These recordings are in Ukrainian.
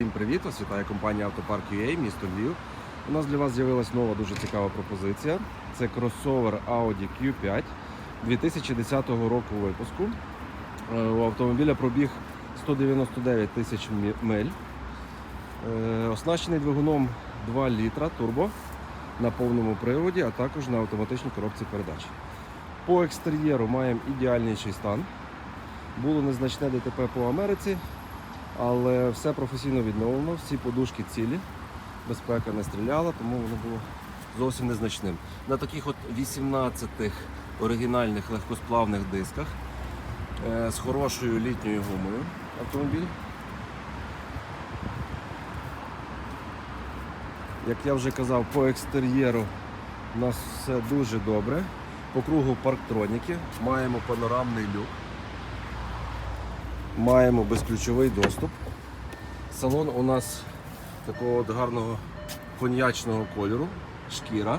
Всім привіт! Вас вітає компанія Автопарк UA, місто Львів. У нас для вас з'явилась нова дуже цікава пропозиція. Це кросовер Audi Q5 2010 року випуску. Е, У автомобіля пробіг 199 тисяч миль. Е, Оснащений двигуном 2 літра турбо на повному приводі, а також на автоматичній коробці передач. По екстер'єру маємо ідеальніший стан. Було незначне ДТП по Америці, але все професійно відновлено, всі подушки цілі, безпека не стріляла, тому воно було зовсім незначним. На таких от 18 оригінальних легкосплавних дисках е, з хорошою літньою гумою автомобіль. Як я вже казав, по екстер'єру у нас все дуже добре. По кругу парктроніки, маємо панорамний люк. Маємо безключовий доступ. Салон у нас такого от гарного коньячного кольору, шкіра.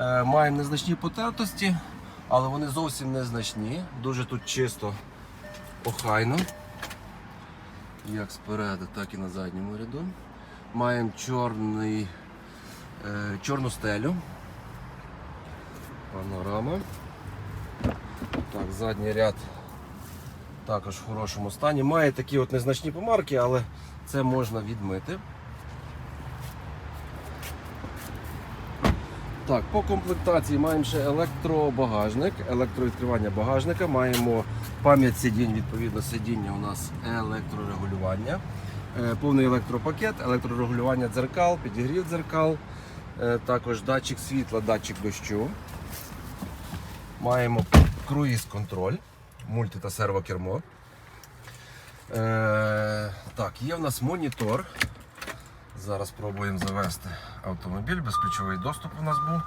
Е, маємо незначні потертості, але вони зовсім незначні. Дуже тут чисто, охайно. Як спереду, так і на задньому ряду. Маємо чорний, е, чорну стелю. Панорама. Так, задній ряд також в хорошому стані. Має такі от незначні помарки, але це можна відмити. Так, по комплектації маємо ще електробагажник, електровідкривання багажника, маємо пам'ять сидінь, відповідно, сидіння у нас електрорегулювання, Е, повний електропакет, електрорегулювання дзеркал, підігрів дзеркал, е, також датчик світла, датчик дощу. Маємо круїз-контроль, мульти та сервокермо. Е, так, є в нас монітор. Зараз спробуємо завести автомобіль, безключовий доступ у нас був.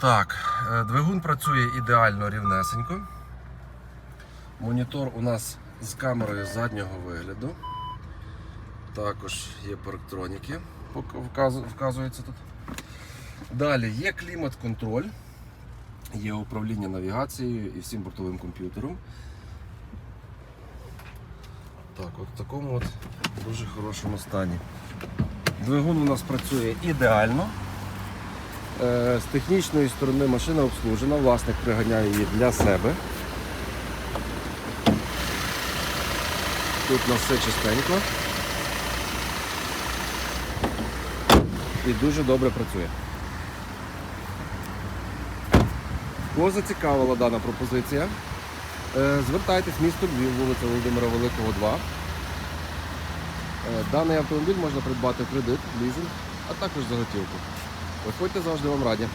Так, е, двигун працює ідеально рівнесенько. Монітор у нас з камерою заднього вигляду. Також є парктроніки, вказується тут. Далі є клімат-контроль, є управління навігацією і всім бортовим комп'ютером. Так, от в такому от дуже хорошому стані. Двигун у нас працює ідеально. Е, З технічної сторони машина обслужена, власник приганяє її для себе. Тут у нас все чистенько. І дуже добре працює. Кого зацікавила дана пропозиція? Звертайтесь Звертайтесь місто Львів, вулиця Володимира Великого, 2. Е, Даний автомобіль можна придбати в кредит, лізинг, а також за готівку. Приходьте завжди вам раді.